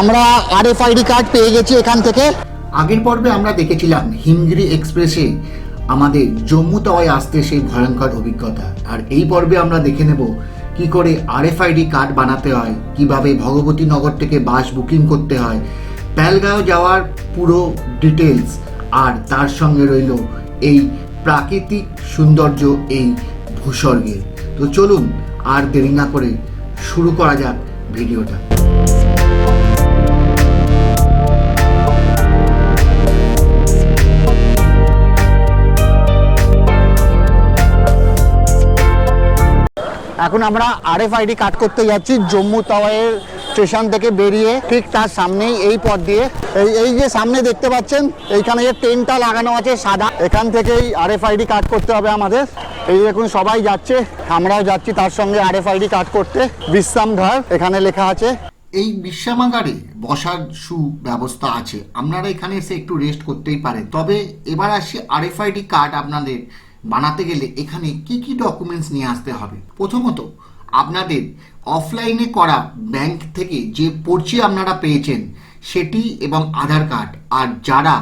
আমরা RFID card পেয়ে গেছি এখান থেকে। আগের পর্বে আমরা দেখেছিলাম হিমগিরি এক্সপ্রেসে আমাদের জম্মু তাওয়ায় আসতে সেই ভয়ঙ্কর অভিজ্ঞতা। আর এই পর্বে আমরা দেখে নেব কি করে আরএফআইডি কার্ড বানাতে হয়, কীভাবে ভগবতী নগর থেকে বাস বুকিং করতে হয়, প্যালগাঁও যাওয়ার পুরো ডিটেলস আর তার সঙ্গে রইল এই প্রাকৃতিক সৌন্দর্য, এই ভূস্বর্গের তো চলুন, আর দেরি না করে শুরু করা যাক ভিডিওটা। এখন আমরা আরএফআইডি কাট করতে যাচ্ছি। জম্মু তাওয়াইয়ের স্টেশন থেকে বেরিয়ে ঠিক তার সামনেই এই পথ দিয়ে, এই এই যে সামনে দেখতে পাচ্ছেন, এইখানে যে টেনটা লাগানো আছে সাদা, এখান থেকেই আরএফআইডি কাট করতে হবে আমাদের। এই দেখুন, সবাই যাচ্ছে, আমরাও যাচ্ছি তার সঙ্গে আরএফআইডি কাট করতে। বিশ্রাম ঘর, এখানে লেখা আছে। এই বিশ্রামাগারে বসার সুব্যবস্থা আছে। আপনারা এখানে এসে একটু রেস্ট করতেই পারেন। তবে এবার আসি আরএফআইডি কার্ড আপনাদের বানাতে গেলে এখানে কি কি ডকুমেন্টস নিয়ে আসতে হবে? প্রথমত, আপনাদের অফলাইনে করা ব্যাংক থেকে যে পর্চি আপনারা পেয়েছেন, সেটি এবং আধার কার্ড আর যারা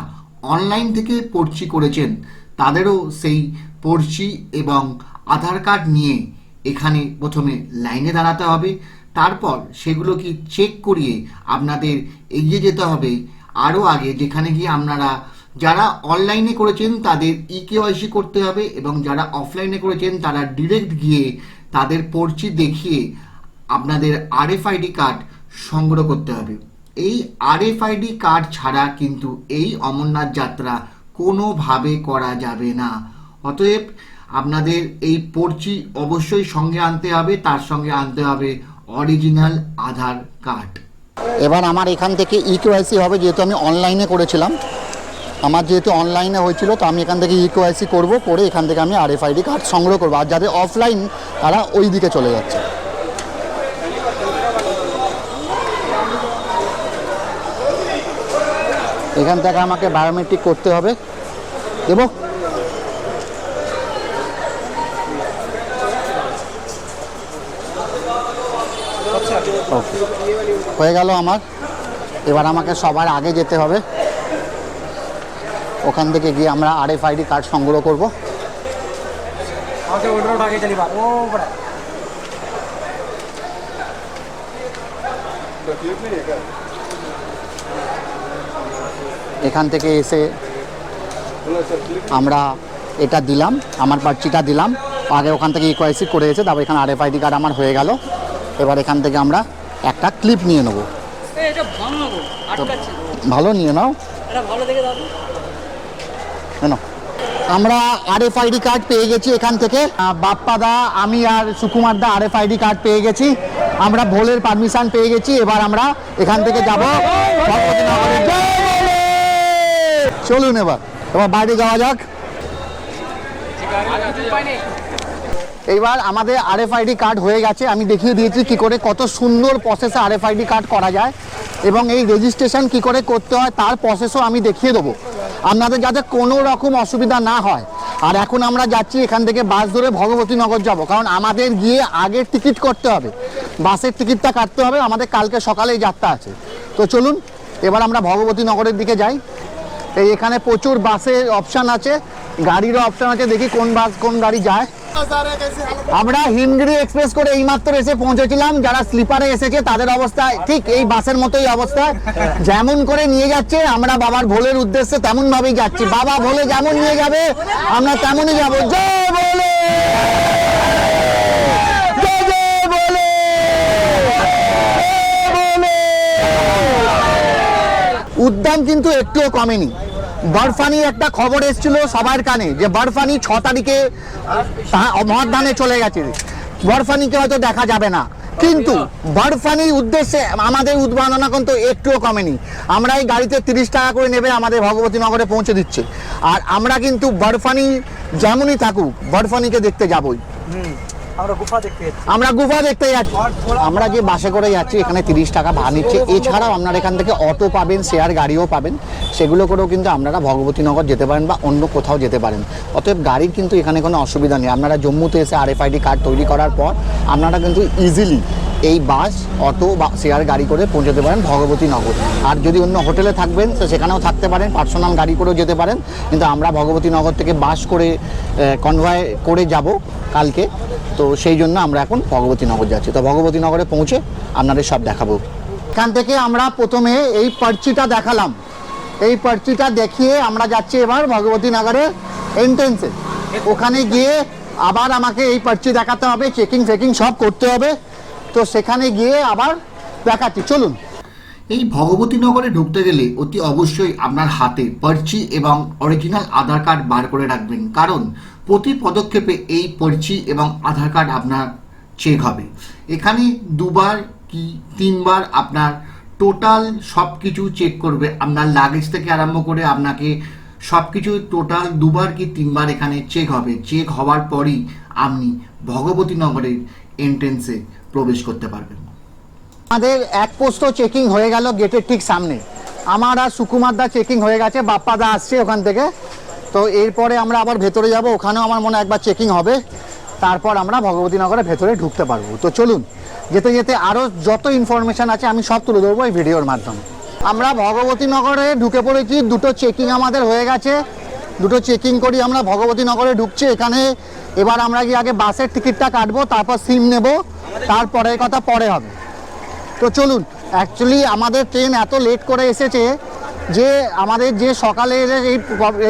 অনলাইন থেকে পর্চি করেছেন, তাদেরও সেই পর্চি এবং আধার কার্ড নিয়ে এখানে প্রথমে লাইনে দাঁড়াতে হবে। তারপর সেগুলো কি চেক করিয়ে আপনাদের এগিয়ে যেতে হবে। আরও আগে যেখানে গিয়ে আপনারা, যারা অনলাইনে করেছেন, তাদের ই কেওয়াইসি করতে হবে এবং যারা অফলাইনে করেছেন, তারা ডিরেক্ট গিয়ে তাদের পর্চি দেখিয়ে আপনাদের আর আরএফআইডি কার্ড সংগ্রহ করতে হবে। এই আর আরএফআইডি কার্ড ছাড়া কিন্তু এই অমরনাথ যাত্রা কোনোভাবে করা যাবে না। অতএব আপনাদের এই পর্চি অবশ্যই সঙ্গে আনতে হবে, তার সঙ্গে আনতে হবে অরিজিনাল আধার কার্ড। এবার আমার এখান থেকে ই কেওয়াইসি হবে, যেহেতু আমি অনলাইনে করেছিলাম। আমার যেহেতু অনলাইনে হয়েছিল, তো আমি এখান থেকে ই কেওয়াইসি করব, করে এখান থেকে আমি আর আরএফআইডি কার্ড সংগ্রহ করব। আর যাদের অফলাইন, তারা ওই দিকে চলে যাচ্ছে। এখান থেকে আমাকে বায়োমেট্রিক করতে হবে। দেবো? হয়ে গেল আমার। এবার আমাকে সবার আগে যেতে হবে। ওখান থেকে গিয়ে আমরা আর আরএফআইডি কার্ড সংগ্রহ করব। ओके এখান থেকে এসে আমরা এটা দিলাম আমার পার্চিটা দিলাম। আগে ওখান থেকে ইকোয়াইসি করে এসে তারপর এখানে আর আরএফআইডি কার্ড আমার হয়ে গেল। এবার এখান থেকে আমরা একটা ক্লিপ নিয়ে নেব। ভালো নিয়ে নাও। এটা ভালো দেখে দাও। কেন আমরা আরএফআইডি কার্ড পেয়ে গেছি এখান থেকে। বাপ্পাদা আমি আর সুকুমার দা আর আরএফআইডি কার্ড পেয়ে গেছি। আমরা ভোলের পারমিশন পেয়ে গেছি। এবার আমরা এখান থেকে যাব! চলুন এবার। এবার বাইরে যাওয়া যাক। এইবার আমাদের আর আরএফআইডি কার্ড হয়ে গেছে। আমি দেখিয়ে দিয়েছি কি করে কত সুন্দর প্রসেসে আর আরএফআইডি কার্ড করা যায় এবং এই রেজিস্ট্রেশন কি করে করতে হয় তার প্রসেসও আমি দেখিয়ে দেবো। আপনাদের যাতে কোনো রকম অসুবিধা না হয়। আর এখন আমরা যাচ্ছি এখান থেকে বাস ধরে ভগবতীনগর যাব। কারণ আমাদের গিয়ে আগের টিকিট করতে হবে। বাসের টিকিটটা কাটতে হবে। আমাদের কালকে সকালেই যাত্রা আছে। তো চলুন, এবার আমরা ভগবতীনগরের দিকে যাই। এই এখানে প্রচুর বাসের অপশান আছে, গাড়িরও অপশান আছে, দেখি কোন বাস, কোন গাড়ি যায়। আমরা হিমগিরি এক্সপ্রেস করে এইমাত্র এসে পৌঁছেছিলাম, যারা স্লিপারে এসেছে, তাদের অবস্থা ঠিক এই বাসের মতোই অবস্থা। যেমন করে নিয়ে যাচ্ছে, আমরা বাবার ভোলের উদ্দেশ্যে তেমন ভাবেই যাচ্ছি। বাবা ভোলে যেমন নিয়ে যাবে, আমরা তেমনই যাব। জয় উদ্যান কিন্তু একটুও কমেনি। বরফানি একটা খবর এসেছিল সবার কানে যে বরফানি ছ তারিখে তা- মহাদানে চলে গেছে। বরফানিকে হয়তো দেখা যাবে না। কিন্তু বরফানির উদ্দেশ্যে আমাদের উদ্ভাবনা কিন্তু একটুও কমেনি। আমরা এই গাড়িতে তিরিশ টাকা করে নেবে আমাদের ভগবতী নগরে পৌঁছে দিচ্ছে। আর আমরা কিন্তু বরফানি যেমনই থাকুক, বরফানিকে দেখতে যাবই। আমরা গুফা দেখতে যাচ্ছি। আমরা গুফা দেখতে যাচ্ছি। আমরা যে বাসে করে যাচ্ছি এখানে তিরিশ টাকা ভাড়া নিচ্ছে। এছাড়াও আপনারা এখান থেকে অটো পাবেন শেয়ার গাড়িও পাবেন। সেগুলো করেও কিন্তু আপনারা ভগবতীনগর যেতে পারেন বা অন্য কোথাও যেতে পারেন। অতএব গাড়ির কিন্তু এখানে কোনো অসুবিধা নেই। আপনারা জম্মুতে এসে আর আরএফআইডি কার্ড তৈরি করার পর আপনারা কিন্তু ইজিলি এই বাস, অটো বা শেয়ার গাড়ি করে পৌঁছতে পারেন ভগবতীনগর আর যদি অন্য হোটেলে থাকবেন, তো সেখানেও থাকতে পারেন, পার্সোনাল গাড়ি করেও যেতে পারেন। কিন্তু আমরা ভগবতীনগর থেকে বাস করে কনভয় করে যাব কালকে। তো সেই জন্য আমরা এখন ভগবতীনগর যাচ্ছি। তো ভগবতী নগরে পৌঁছে আপনাদের সব দেখাবো। এখান থেকে আমরা প্রথমে এই পার্চিটা দেখালাম। এই পার্চিটা দেখিয়ে আমরা যাচ্ছি এবার ভগবতী ভগবতীনগরের এন্ট্রেন্সে ওখানে গিয়ে আবার আমাকে এই পার্চি দেখাতে হবে চেকিং ফেকিং সব করতে হবে। তো সেখানে গিয়ে আবার দেখাচ্ছি চলুন। এই ভগবতীনগরে ঢুকতে গেলে অতি অবশ্যই আপনার হাতে পার্চি এবং অরিজিনাল আধার কার্ড বার করে রাখবেন। কারণ প্রতি পদক্ষেপে এই পার্চি এবং আধার কার্ড আপনার চেক হবে। এখানে দুবার কি তিনবার আপনার টোটাল সব কিছু চেক করবে। আপনার লাগেজ থেকে আরম্ভ করে আপনাকে সব কিছু টোটাল দুবার কি তিনবার এখানে চেক হবে। চেক হওয়ার পরই আপনি ভগবতীনগরের এন্ট্রেন্সে প্রবেশ করতে পারবেন আমাদের এক পোস্ট চেকিং হয়ে গেল গেটের ঠিক সামনে। আমার আর সুকুমার দা চেকিং হয়ে গেছে, বাপ্পা দা আসছে ওখান থেকে। তো এরপরে আমরা আবার ভেতরে যাব, ওখানেও আমার মনে একবার চেকিং হবে। তারপর আমরা ভগবতীনগরের ভেতরে ঢুকতে পারব। তো চলুন, যেতে যেতে আরও যত ইনফরমেশন আছে আমি সব তুলে ধরবো এই ভিডিওর মাধ্যমে। আমরা ভগবতীনগরে ঢুকে পড়েছি, দুটো চেকিং আমাদের হয়ে গেছে। দুটো চেকিং করি আমরা ভগবতীনগরে ঢুকছি এখানে। এবার আমরা গিয়ে আগে বাসের টিকিটটা কাটবো, তারপর সিম নেব তারপরের কথা পরে হবে। তো চলুন অ্যাকচুয়ালি আমাদের ট্রেন এত লেট করে এসেছে যে আমাদের যে সকালে এই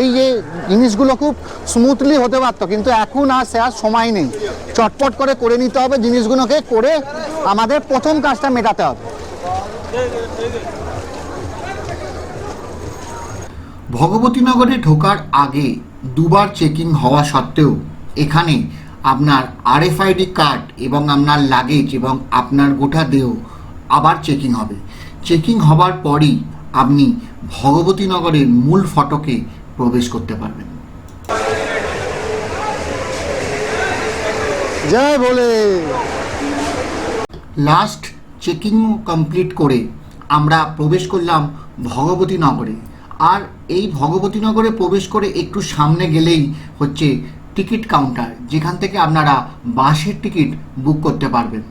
এই যে জিনিসগুলো খুব স্মুথলি হতে পারতো, কিন্তু এখন আর সে আর সময় নেই। চটপট করে করে নিতে হবে জিনিসগুলোকে, করে আমাদের প্রথম কাজটা মেটাতে হবে। ভগবতীনগরে ঢোকার আগে দুবার চেকিং হওয়া সত্ত্বেও এখানে আপনার আরএফআইডি কার্ড এবং আপনার লাগেজ এবং আপনার গোটা দেহ আবার চেকিং হবে। চেকিং হবার পরই আপনি ভগবতীনগরের মূল ফটকে প্রবেশ করতে পারবেন। জয় বলে লাস্ট চেকিং কমপ্লিট করে আমরা প্রবেশ করলাম ভগবতীনগরে। আর এই ভগবতীনগরে প্রবেশ করে একটু সামনে গেলেই হচ্ছে টিকিট কাউন্টার, যেখান থেকে আপনারা বাসের টিকিট বুক করতে পারবেন।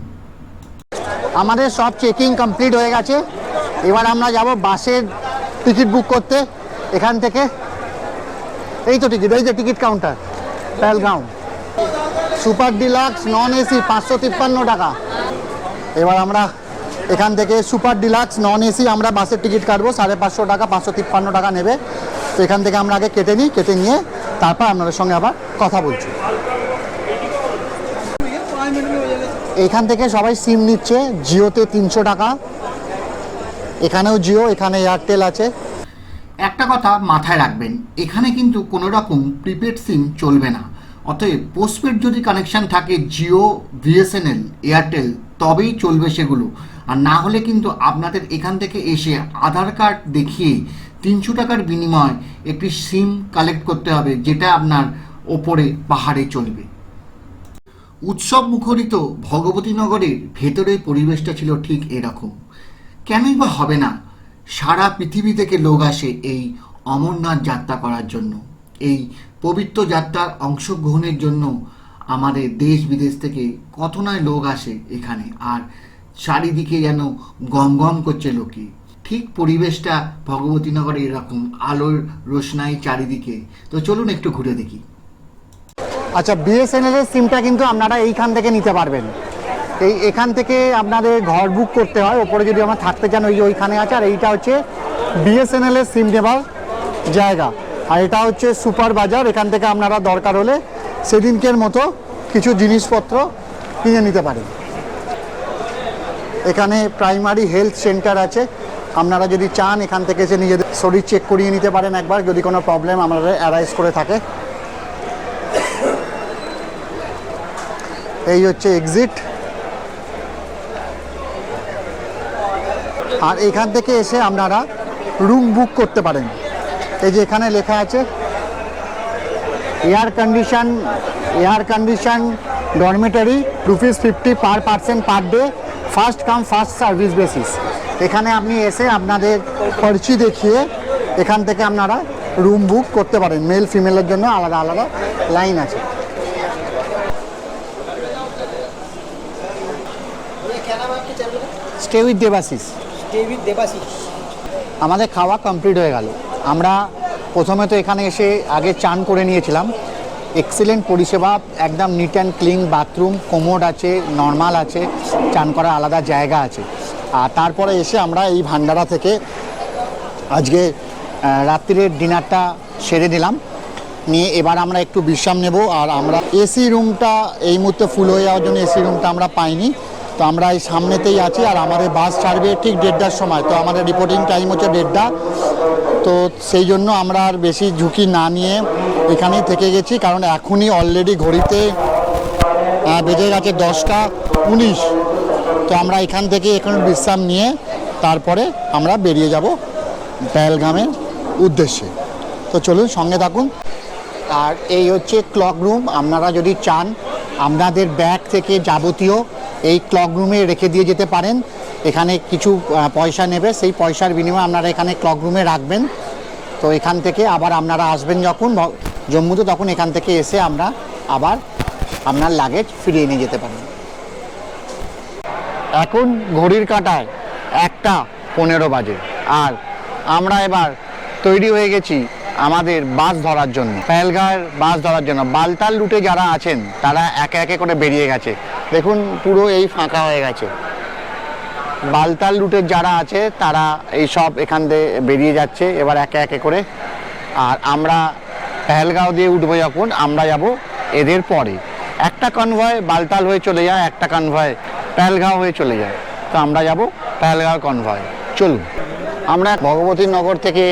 আমাদের সব চেকিং কমপ্লিট হয়ে গেছে। এবার আমরা যাব বাসের টিকিট বুক করতে, এখান থেকে। এই তো টিকিট, এই যে ticket counter Pahalgam super deluxe, non AC, পাঁচশো তিপ্পান্ন টাকা। এবার আমরা এখান থেকে সুপার ডিলাক্স নন এসি আমরা বাসের টিকিট কাটবো, সাড়ে পাঁচশো টাকা, পাঁচশো তিপ্পান্ন টাকা নেবে। তো এখান থেকে আমরা আগে কেটে নিই, কেটে নিয়ে তারপর আপনাদের সঙ্গে আবার কথা বলছি। এখান থেকে সবাই সিম নিচ্ছে, জিওতে তিনশো টাকা। এখানেও জিও, এখানে এয়ারটেল আছে। একটা কথা মাথায় রাখবেন, এখানে কিন্তু কোনো রকম প্রিপেড সিম চলবে না। অতএব পোস্টপেড যদি কানেকশন থাকে জিও বিএসএনএল এয়ারটেল তবেই চলবে সেগুলো। আর না হলে কিন্তু আপনাদের এখান থেকে এসে আধার কার্ড দেখিয়ে তিনশো টাকার বিনিময়ে একটি সিম কালেক্ট করতে হবে, যেটা আপনার ওপরে পাহাড়ে চলবে। উৎসব মুখরিত ভগবতীনগরের ভেতরের পরিবেশটা ছিল ঠিক এরকম। কেনই বা হবে না, সারা পৃথিবী থেকে লোক আসে এই অমরনাথ যাত্রা করার জন্য। এই পবিত্র যাত্রার অংশগ্রহণের জন্য আমাদের দেশ বিদেশ থেকে কত নয় লোক আসে এখানে, আর চারিদিকে যেন গম গম করছে লোকে। ঠিক পরিবেশটা ভগবতীনগরে এরকম, আলোর রোশনাই চারিদিকে। তো চলুন একটু ঘুরে দেখি। আচ্ছা বিএসএনএল এর সিমটা কিন্তু আপনারা এইখান থেকে নিতে পারবেন। এই এখান থেকে আপনাদের ঘর বুক করতে হয়, ওপরে যদি আমরা থাকতে চান, ওই ওইখানে আছে, আর এইটা হচ্ছে বিএসএনএল এর সিম নেবার জায়গা। আর এটা হচ্ছে সুপার বাজার, এখান থেকে আপনারা দরকার হলে সেদিনকের মতো কিছু জিনিসপত্র কিনে নিতে পারেন এখানে প্রাইমারি হেলথ সেন্টার আছে। আপনারা যদি চান, এখান থেকে এসে নিজেদের শরীর চেক করিয়ে নিতে পারেন একবার। যদি কোনো প্রবলেম আমাদের অ্যারাইজ করে থাকে। এই হচ্ছে এক্সিট আর এখান থেকে এসে আপনারা রুম বুক করতে পারেন। এই যে এখানে লেখা আছে air condition air condition dormitory rupees fifty per percent per day first come first service basis এখানে আপনি এসে আপনাদের খরচি দেখিয়ে এখান থেকে আপনারা রুম বুক করতে পারেন। মেল ফিমেলের জন্য আলাদা আলাদা লাইন আছে। স্টে উইথ দেবাশিস আমাদের খাওয়া কমপ্লিট হয়ে গেল। আমরা প্রথমে তো এখানে এসে আগে চান করে নিয়েছিলাম। এক্সিলেন্ট পরিষেবা একদম neat and clean bathroom commode আছে নর্মাল আছে চান করার আলাদা জায়গা আছে। আর তারপরে এসে আমরা এই ভান্ডারা থেকে আজকে আহ, রাত্রিরের ডিনারটা সেরে দিলাম নিয়ে এবার আমরা একটু বিশ্রাম নেব আর আমরা এসি রুমটা এই মুহূর্তে ফুল হয়ে যাওয়ার জন্য এসি রুমটা আমরা পাইনি। তো আমরা এই সামনেতেই আছি আর আমাদের বাস ছাড়বে ঠিক দেড়টার সময়। তো আমাদের রিপোর্টিং টাইম হচ্ছে দেড়টা। তো সেই জন্য আমরা আর বেশি ঝুঁকি না নিয়ে এখানেই থেকে গেছি কারণ এখনই অলরেডি ঘড়িতে বেজে গেছে দশটা উনিশ। তো আমরা এখান থেকে এখন বিশ্রাম নিয়ে তারপরে আমরা বেরিয়ে যাব পেহেলগামের উদ্দেশ্যে। তো চলুন সঙ্গে থাকুন। আর এই হচ্ছে ক্লক রুম আপনারা যদি চান, আপনাদের ব্যাগ থেকে যাবতীয় এই ক্লক রুমে রেখে দিয়ে যেতে পারেন। এখানে কিছু পয়সা নেবে, সেই পয়সার বিনিময়ে আপনারা এখানে ক্লক রুমে রাখবেন। তো এখান থেকে আবার আপনারা আসবেন যখন জম্মুতে তখন এখান থেকে এসে আমরা আবার আপনার লাগেজ ফিরিয়ে নিয়ে যেতে পারেন এখন ঘড়ির কাঁটায় একটা পনেরো বাজে। আর আমরা এবার তৈরি হয়ে গেছি আমাদের বাস ধরার জন্য। পেহেলগাঁয়ের বাস ধরার জন্য। বালতাল রুটে যারা আছেন, তারা একে একে করে বেরিয়ে গেছে। দেখুন, পুরো এই ফাঁকা হয়ে গেছে। বালতাল রুটের যারা আছে, তারা এই সব এখান থেকে বেরিয়ে যাচ্ছে, এবার একে একে করে। আর আমরা পেহেলগাঁও দিয়ে উঠবো যখন, আমরা যাব এদের পরে। একটা কনভয় বালতাল হয়ে চলে যায়, একটা কনভয় পেহেলগাঁও হয়ে চলে যায়। তো আমরা যাব পেহেলগাঁও কনভয় চলুন। আমরা ভগবতী নগর থেকে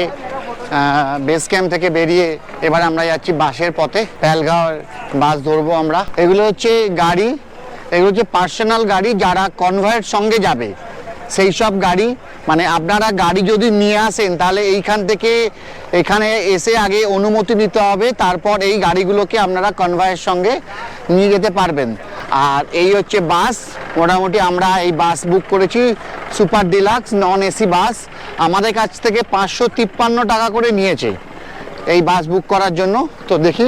বেস ক্যাম্প থেকে বেরিয়ে এবার আমরা যাচ্ছি বাসের পথে। প্যালগাঁও বাস ধরবো আমরা। এগুলো হচ্ছে গাড়ি। এগুলো হচ্ছে পার্সোনাল গাড়ি যারা কনভয়ের সঙ্গে যাবে। সেই সব গাড়ি মানে আপনারা গাড়ি যদি নিয়ে আসেন, তাহলে এইখান থেকে এখানে এসে আগে অনুমতি নিতে হবে, তারপর এই গাড়িগুলোকে আপনারা কনভয়ের সঙ্গে নিয়ে যেতে পারবেন। আর এই হচ্ছে বাস, মোটামুটি আমরা এই বাস বুক করেছি super deluxe non AC bus, আমাদের কাছ থেকে পাঁচশো তিপ্পান্ন টাকা করে নিয়েছে এই বাস বুক করার জন্য। তো দেখি,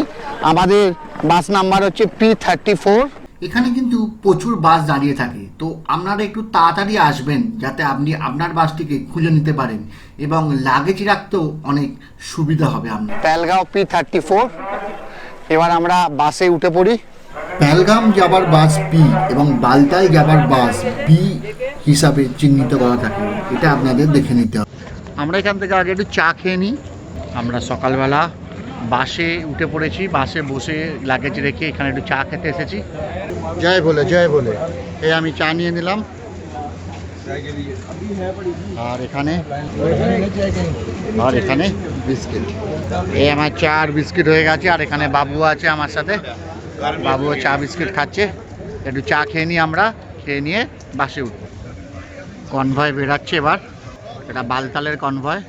আমাদের বাস নাম্বার হচ্ছে পি থার্টি ফোর এখানে কিন্তু প্রচুর বাস দাঁড়িয়ে থাকে। তো আপনারা একটু তাড়াতাড়ি আসবেন যাতে আপনি আপনার বাসটিকে খুঁজে নিতে পারেন এবং লাগেজ রাখতেও অনেক সুবিধা হবে আপনার। প্যালগাঁও পি থার্টি ফোর এবার আমরা বাসে উঠে পড়ি। পেলগাম যাবার বাস পি এবং বালতাল যাবার বাস বি হিসাবে চিহ্নিত করা থাকে। এটা আপনাদের দেখে নিতে হবে। আমরা এখান থেকে আগে একটু চা খেয়ে নিই। আমরা সকালবেলা বাসে উঠে পড়েছি, বাসে বসে লাগেজ রেখে এখানে একটু চা খেতে এসেছি। জয় বলে জয় বলে। এই আমি চা নিয়ে নিলাম। আর এখানে? আর এখানে বিস্কিট। এই আমার চা আর বিস্কিট হয়ে গেছে, আর এখানে বাবু আছে আমার সাথে। বাবুও চা বিস্কিট খাচ্ছে। একটু চা খেয়ে নিই আমরা, খেয়ে নিয়ে বাসে উঠব। কনভয় বেরাচ্ছে এবার। এটা বালতালের কনভয়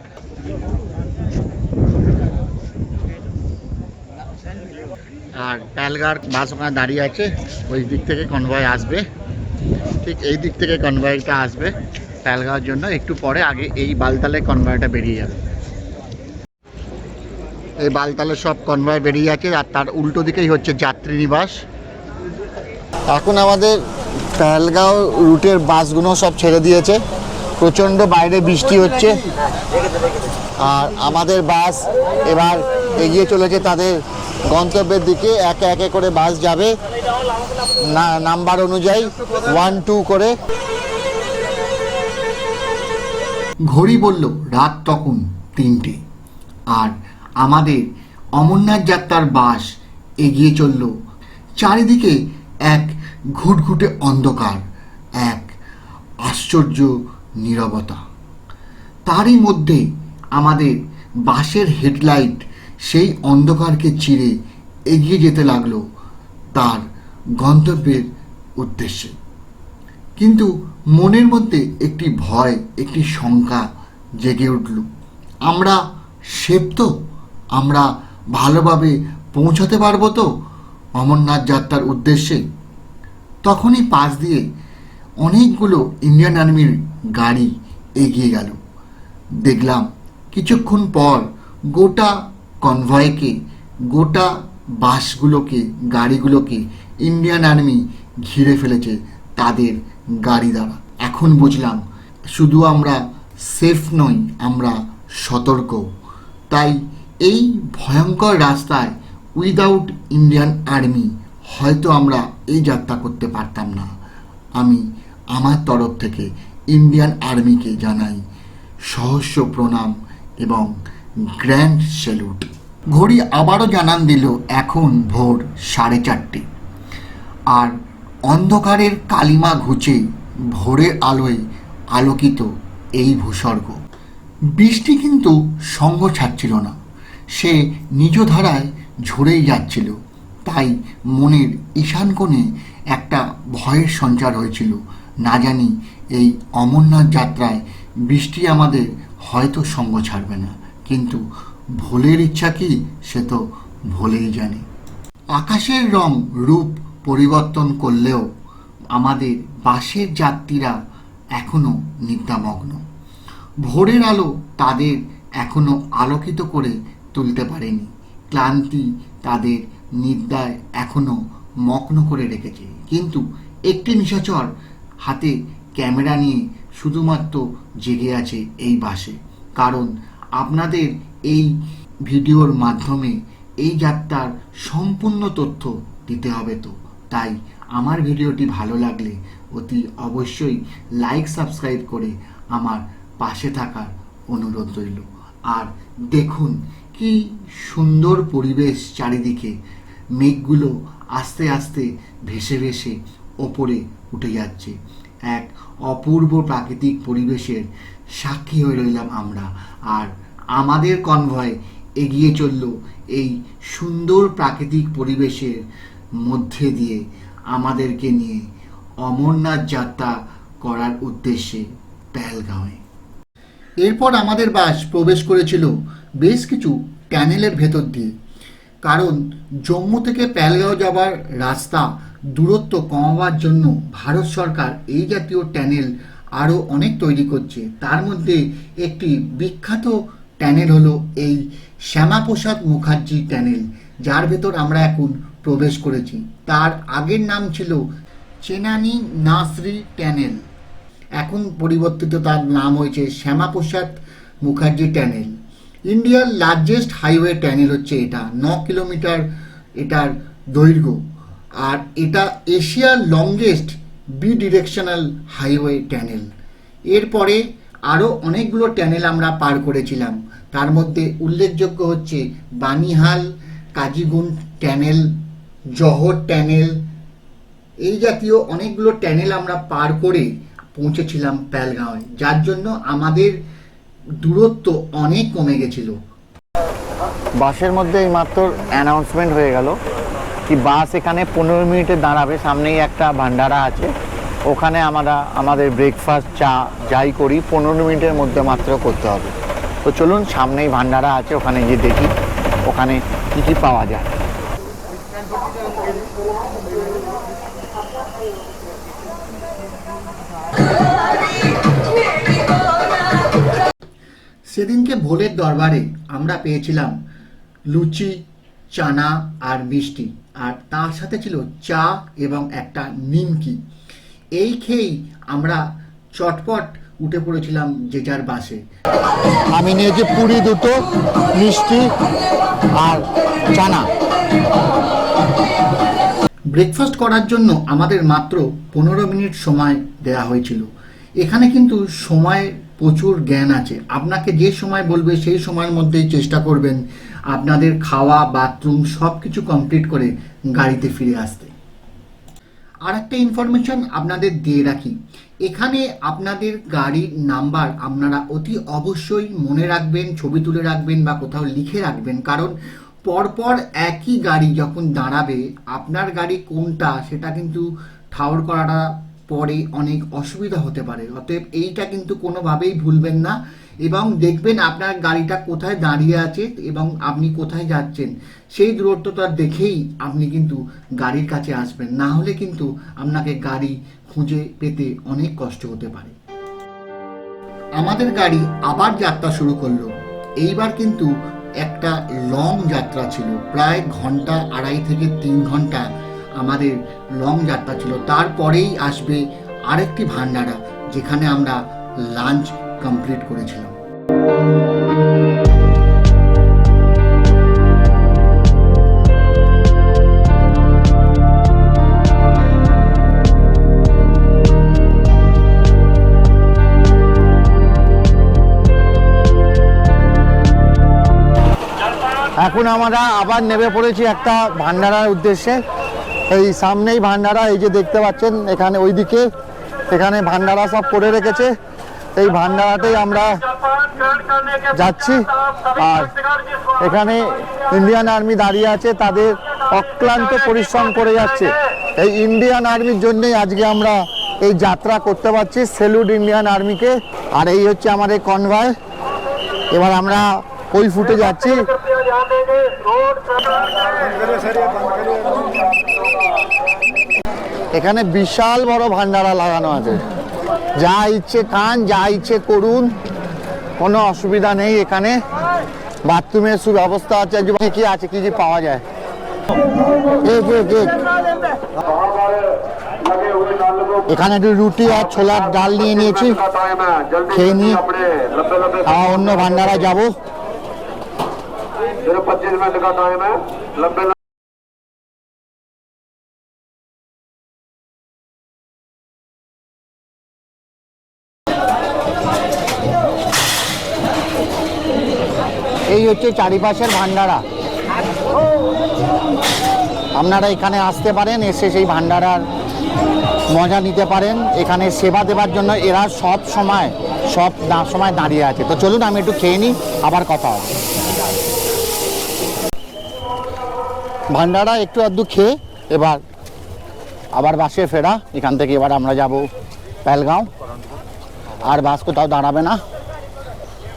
আর প্যালগার বাস ওখানে দাঁড়িয়ে আছে, ওই দিক থেকে কনভয় আসবে। ঠিক এই দিক থেকে কনভয়টা আসবে প্যালগাঁওর জন্য, একটু পরে আগে এই বালতালের কনভয়টা বেরিয়ে যাবে। এই বালতালের সব কনভয় বেরিয়ে যাচ্ছে আর তার উল্টো দিকেই হচ্ছে যাত্রী নিবাস। এখন আমাদের প্যালগাঁও রুটের বাসগুলো সব ছেড়ে দিয়েছে, প্রচণ্ড বাইরে বৃষ্টি হচ্ছে। আর আমাদের বাস এবার এগিয়ে চলেছে তাদের গন্তব্যের দিকে। একে একে করে বাস যাবে। না, নাম্বার অনুযায়ী ওয়ান টু করে। ঘড়ি বলল, রাত তখন তিনটে। আর আমাদের অমরনাথ যাত্রার বাস এগিয়ে চলল। চারিদিকে এক ঘুটঘুটে অন্ধকার, এক আশ্চর্য নীরবতা। তারই মধ্যে আমাদের বাসের হেডলাইট সেই অন্ধকারকে চিরে এগিয়ে যেতে লাগল তার গন্তব্যের উদ্দেশ্যে। কিন্তু মনের মধ্যে একটি ভয়, একটি শঙ্কা জেগে উঠল। আমরা সেব তো? আমরা ভালোভাবে পৌঁছাতে পারব তো? অমরনাথ যাত্রার উদ্দেশ্যে? তখনই পাশ দিয়ে অনেকগুলো ইন্ডিয়ান আর্মির গাড়ি এগিয়ে গেল। দেখলাম কিছুক্ষণ পর গোটা কনভয়কে গোটা বাসগুলোকে, গাড়িগুলোকে ইন্ডিয়ান আর্মি ঘিরে ফেলেছে তাদের গাড়ি দ্বারা। এখন বুঝলাম, শুধু আমরা সেফ নই, আমরা সতর্ক। তাই এই ভয়ঙ্কর রাস্তায় উইদাউট ইন্ডিয়ান আর্মি হয়তো আমরা এই যাত্রা করতে পারতাম না। আমি আমার তরফ থেকে ইন্ডিয়ান আর্মিকে জানাই সহস্র প্রণাম এবং গ্র্যান্ড স্যালুট। ঘড়ি আবারও জানান দিল, এখন ভোর সাড়ে চারটে। আর অন্ধকারের কালিমা ঘুচে ভোরের আলোয় আলোকিত এই ভূস্বর্গ। বৃষ্টি কিন্তু সঙ্গ ছাড়ছিল না। সে নিজ ধারায় ঝরেই যাচ্ছিল। তাই মনের ঈশান কোণে একটা ভয়ের সঞ্চার হয়েছিল। না জানি এই অমরনাথ যাত্রায় বৃষ্টি আমাদের হয়তো সঙ্গ ছাড়বে না। কিন্তু ভোলের ইচ্ছা কি সে তো ভোলেই জানে। আকাশের রং রূপ পরিবর্তন করলেও আমাদের বাসের যাত্রীরা এখনও নিদ্রামগ্ন। ভোরের আলো তাদের এখনও আলোকিত করে তুলতে পারেনি। ক্লান্তি তাদের নিদ্রায় এখনও মগ্ন করে রেখেছে। কিন্তু একটি নিশাচর হাতে ক্যামেরা নিয়ে শুধুমাত্র জেগে আছে এই বাসে কারণ আপনাদের এই ভিডিওর মাধ্যমে এই যাত্রার সম্পূর্ণ তথ্য দিতে হবে তো। তাই আমার ভিডিওটি ভালো লাগলে অতি অবশ্যই লাইক, সাবস্ক্রাইব করে আমার পাশে থাকার অনুরোধ রইল। আর দেখুন কি সুন্দর পরিবেশ চারিদিকে। মেঘগুলো আস্তে আস্তে ভেসে ভেসে ওপরে উঠে যাচ্ছে। এক অপূর্ব প্রাকৃতিক পরিবেশের সাক্ষী হয়ে রইলাম আমরা। আর আমাদের কনভয় এগিয়ে চলল এই সুন্দর প্রাকৃতিক পরিবেশের মধ্যে দিয়ে আমাদেরকে নিয়ে অমরনাথ যাত্রা করার উদ্দেশ্যে পেহেলগাঁওয়ে। এরপর আমাদের বাস প্রবেশ করেছিল বেশ কিছু ট্যানেলের ভেতর দিয়ে। কারণ জম্মু থেকে পেহেলগাঁও যাবার রাস্তা দূরত্ব কমাবার জন্য ভারত সরকার এই জাতীয় ট্যানেল আরও অনেক তৈরি করছে। তার মধ্যে একটি বিখ্যাত ট্যানেল হলো এই শ্যামাপ্রসাদ মুখার্জি ট্যানেল যার ভেতর আমরা এখন প্রবেশ করেছি। তার আগের নাম ছিল চেনানি নাসরি ট্যানেল এখন পরিবর্তিত তার নাম হয়েছে শ্যামাপ্রসাদ মুখার্জি ট্যানেল ইন্ডিয়ার লার্জেস্ট হাইওয়ে ট্যানেল হচ্ছে এটা, ন কিলোমিটার এটার দৈর্ঘ্য। আর এটা এশিয়ার longest bidirectional highway tunnel এরপরে আরও অনেকগুলো ট্যানেল আমরা পার করেছিলাম। তার মধ্যে উল্লেখযোগ্য হচ্ছে বানিহাল কাজিগুন্ড ট্যানেল জহর ট্যানেল এই জাতীয় অনেকগুলো ট্যানেল আমরা পার করে পৌঁছেছিলাম প্যালগাঁওয়ে যার জন্য আমাদের দূরত্ব অনেক কমে গেছিল। বাসের মধ্যে এই মাত্র অ্যানাউন্সমেন্ট হয়ে গেল। কি বাস এখানে পনেরো মিনিটে দাঁড়াবে, সামনেই একটা ভান্ডারা আছে। ওখানে আমরা, আমাদের ব্রেকফাস্ট চা যাই করি, পনেরো মিনিটের মধ্যে মাত্র করতে হবে। তো চলুন, সামনেই ভান্ডারা আছে, ওখানে গিয়ে দেখি, ওখানে কী কী পাওয়া যায়। সেদিনকে ভোলের দরবারে আমরা পেয়েছিলাম লুচি, চানা আর মিষ্টি। আর তার সাথে ছিল চা এবং একটা নিমকি। এই খেয়েই আমরা চটপট উঠে পড়েছিলাম যে যার বাসে। আমি নিয়েছি পুরি দুটো মিষ্টি আর চানা। ব্রেকফাস্ট করার জন্য আমাদের মাত্র পনেরো মিনিট সময় দেওয়া হয়েছিল। এখানে কিন্তু সময় প্রচুর জ্ঞান আছে। আপনাকে যে সময় বলবে সেই সময়ের মধ্যেই চেষ্টা করবেন। আপনাদের খাওয়া বাথরুম সব কিছু কমপ্লিট করে গাড়িতে ফিরে আসতে। আর একটা ইনফরমেশন আপনাদের দিয়ে রাখি। এখানে আপনাদের গাড়ির নাম্বার আপনারা অতি অবশ্যই মনে রাখবেন, ছবি তুলে রাখবেন বা কোথাও লিখে রাখবেন। কারণ পরপর একই গাড়ি যখন দাঁড়াবে, আপনার গাড়ি কোনটা সেটা কিন্তু ঠাউর করাটা পরে অনেক অসুবিধা হতে পারে। অতএব এইটা কিন্তু কোনোভাবেই ভুলবেন না। এবং দেখবেন আপনার গাড়িটা কোথায় দাঁড়িয়ে আছে এবং আপনি কোথায় যাচ্ছেন। সেই দূরত্বটা দেখেই আপনি কিন্তু গাড়ির কাছে আসবেন। না হলে কিন্তু আপনাকে গাড়ি খুঁজে পেতে অনেক কষ্ট হতে পারে। আমাদের গাড়ি আবার যাত্রা শুরু করল। এইবার কিন্তু একটা লং যাত্রা ছিল। প্রায় ঘণ্টা আড়াই থেকে তিন ঘণ্টা আমাদের লং যাত্রা ছিল। তারপরেই আসবে আরেকটি ভান্ডারা, যেখানে আমরা লাঞ্চ কমপ্লিট করেছিলাম। এখন আমরা আবার নেমে পড়েছি একটা ভান্ডারার উদ্দেশ্যে। এই সামনেই ভান্ডারা, এই যে দেখতে পাচ্ছেন, এখানে ওইদিকে, এখানে ভান্ডারা সব করে রেখেছে। এই ভান্ডারাতেই আমরা যাচ্ছি। আর এখানে ইন্ডিয়ান আর্মি দাঁড়িয়ে আছে, তাদের অক্লান্ত পরিশ্রম করে যাচ্ছে। এই ইন্ডিয়ান আর্মির জন্যই আজকে আমরা এই যাত্রা করতে পারছি। সেলুট ইন্ডিয়ান আর্মিকে আর এই হচ্ছে আমাদের কনভয় এবার আমরা ওই ফুটে যাচ্ছি। এখানে বিশাল বড় ভান্ডারা লাগানো আছে। যা ইচ্ছে খান, যা ইচ্ছে করুন। কোনো অসুবিধা নেই এখানে। বাথরুমের সুব্যবস্থা আছে। কি আছে, কি কি পাওয়া যায়। এখানে একটু রুটি আর ছোলার ডাল নিয়ে নিয়েছি। খেয়ে নি আর অন্য ভান্ডারা যাব। চারিপাশের ভান্ডারা আপনারা এখানে আসতে পারেন, এসে সেই ভান্ডারার মজা নিতে পারেন। এখানে সেবা দেবার জন্য এরা সব সময় সব সময় দাঁড়িয়ে আছে। তো চলুন, আমি একটু খেয়ে নিই, আবার কথা হবে। ভান্ডারা একটু আধটু খেয়ে এবার আবার বাসে ফেরা। এখান থেকে এবার আমরা যাব প্যালগাঁও আর বাস কোথাও দাঁড়াবে না।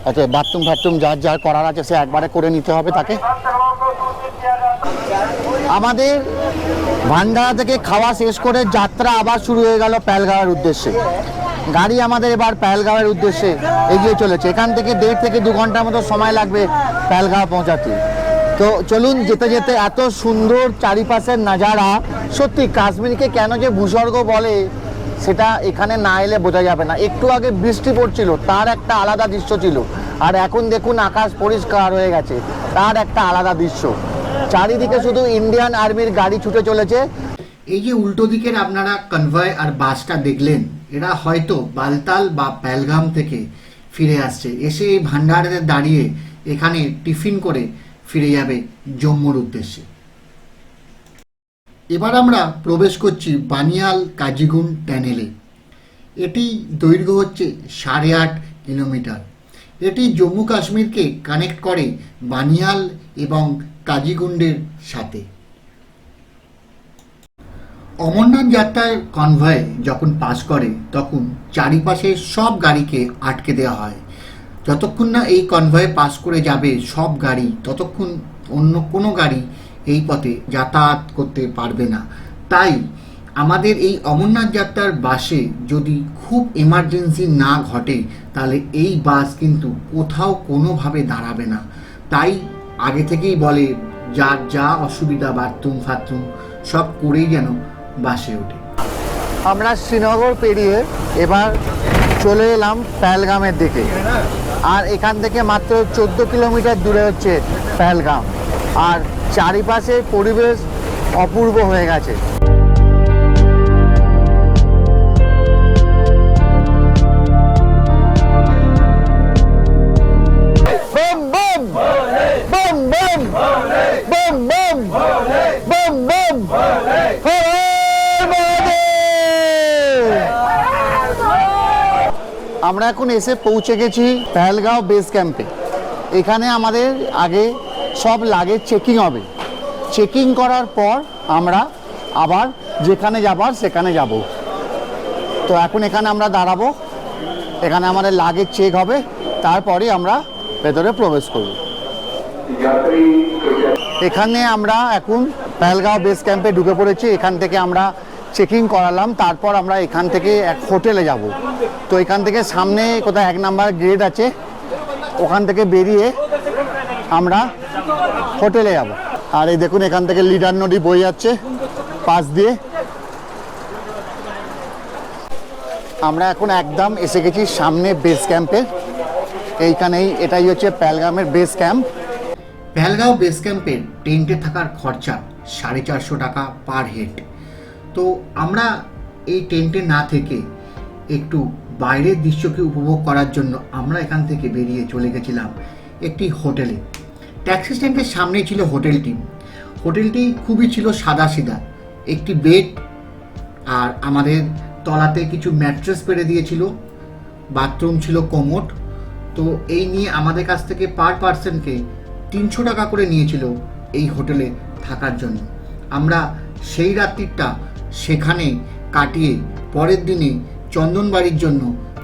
আচ্ছা বাথরুম ফাথরুম যার যার করার আছে সে একবারে করে নিতে হবে তাকে। আমাদের ভান্ডারা থেকে খাওয়া শেষ করে যাত্রা আবার শুরু হয়ে গেল প্যালগাঁওয়ের উদ্দেশ্যে। গাড়ি আমাদের এবার প্যালগাঁওয়ের উদ্দেশ্যে এগিয়ে চলেছে। এখান থেকে দেড় থেকে দু ঘণ্টার মতো সময় লাগবে প্যালগাঁও পৌঁছাতে। তো চলুন যেতে যেতে এত সুন্দর চারিপাশের নাজারা, সত্যি কাশ্মীরকে কেন যে ভূস্বর্গ বলে সেটা এখানে না এলে বোঝা যাবে না। একটু আগে বৃষ্টি পড়ছিল, তার একটা আলাদা দৃশ্য ছিল। আর এখন দেখুন আকাশ পরিষ্কার হয়ে গেছে, তার একটা আলাদা দৃশ্য। চারিদিকে শুধু ইন্ডিয়ান আর্মির গাড়ি ছুটে চলেছে। এই যে উল্টো দিকের আপনারা কনভয় আর বাসটা দেখলেন, এরা হয়তো বালতাল বা প্যালগাম থেকে ফিরে আসছে। এসে এই ভান্ডারে দাঁড়িয়ে এখানে টিফিন করে ফিরে যাবে জম্মুর উদ্দেশ্যে। এবার আমরা প্রবেশ করছি বানিয়াল কাজিগুন ট্যানেলে। এটি দৈর্ঘ্য হচ্ছে সাড়ে আট কিলোমিটার। এটি জম্মু কাশ্মীরকে কানেক্ট করে বানিয়াল এবং কাজিগুন্ডের সাথে। অমরনাথ যাত্রার কনভয় যখন পাস করে, তখন চারিপাশে সব গাড়িকে আটকে দেওয়া হয়। যতক্ষণ না এই কনভয়ে পাস করে যাবে, সব গাড়ি, ততক্ষণ অন্য কোনো গাড়ি এই পথে যাতায়াত করতে পারবে না। তাই আমাদের এই অমরনাথ যাত্রার বাসে যদি খুব এমার্জেন্সি না ঘটে, তাহলে এই বাস কিন্তু কোথাও কোনোভাবে দাঁড়াবে না। তাই আগে থেকেই বলে, যার যা অসুবিধা বাথরুম ফাথরুম, সব করেই যেন বাসে ওঠে। আমরা শ্রীনগর পেরিয়ে এবার চলে এলাম প্যালগামের দিকে। আর এখান থেকে মাত্র চোদ্দ কিলোমিটার দূরে হচ্ছে প্যালগাম আর চারিপাশে পরিবেশ অপূর্ব হয়ে গেছে। আমরা এখন এসে পৌঁছে গেছি পেহেলগাঁও বেস ক্যাম্পে এখানে আমাদের আগে সব লাগে চেকিং হবে। চেকিং করার পর আমরা আবার যেখানে যাবার সেখানে যাব। তো এখন এখানে আমরা দাঁড়াবো। এখানে আমাদের লাগেজ চেক হবে। তারপরে আমরা ভেতরে প্রবেশ করব। এখানে আমরা এখন পেহেলগাঁও বেস ক্যাম্পে ঢুকে পড়েছি। এখান থেকে আমরা চেকিং করালাম। তারপর আমরা এখান থেকে এক হোটেলে যাব। তো এখান থেকে সামনে কোথায় এক নাম্বার গেট আছে, ওখান থেকে বেরিয়ে আমরা হোটেলে যাব। আর এই দেখুন, এখান থেকে লিডার নদী বয়ে যাচ্ছে পাশ দিয়ে। আমরা এখন একদম এসে গেছি সামনে বেস ক্যাম্পে এইখানেই এটাই হচ্ছে প্যালগামের বেস ক্যাম্প পেহেলগাঁও বেস ক্যাম্পের টেন্টে থাকার খরচা সাড়ে চারশো টাকা পার হেড তো আমরা এই টেন্টে না থেকে একটু বাইরের দৃশ্যকে উপভোগ করার জন্য আমরা এখান থেকে বেরিয়ে চলে গেছিলাম একটি হোটেলে। ট্যাক্সি স্ট্যান্ডের সামনেই ছিল হোটেলটি। হোটেলটি খুবই ছিল সাদা সিধা একটি বেড আর আমাদের তলাতে কিছু ম্যাট্রেস পেরে দিয়েছিল। বাথরুম ছিল কোমোট। তো এই নিয়ে আমাদের কাছ থেকে পার পার্সনকে তিনশো টাকা করে নিয়েছিল এই হোটেলে থাকার জন্য। আমরা সেই রাত্রিটা সেখানে কাটিয়ে পরের দিনে চন্দনবাড়ির জন্য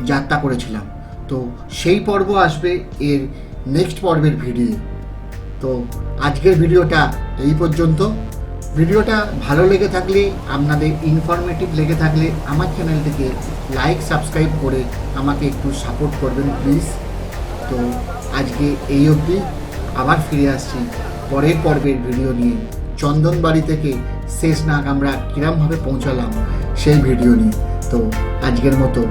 যাত্রা করেছিলাম। তো সেই পর্ব আসবে এর নেক্সট পর্বের ভিডিও তো আজকের ভিডিওটা এই পর্যন্ত। ভিডিওটা ভালো লেগে থাকলে, আপনাদের ইনফরমেটিভ লেগে থাকলে আমার চ্যানেলটিকে লাইক সাবস্ক্রাইব করে আমাকে একটু সাপোর্ট করবেন প্লিজ তো আজকে এই অবধি আবার ফিরে আসছি পরের পর্বের ভিডিও নিয়ে। চন্দনবাড়ি থেকে শেষ নাগ আমরা কিরমভাবে পৌঁছালাম সেই ভিডিও নিয়ে। তো আজকের মতো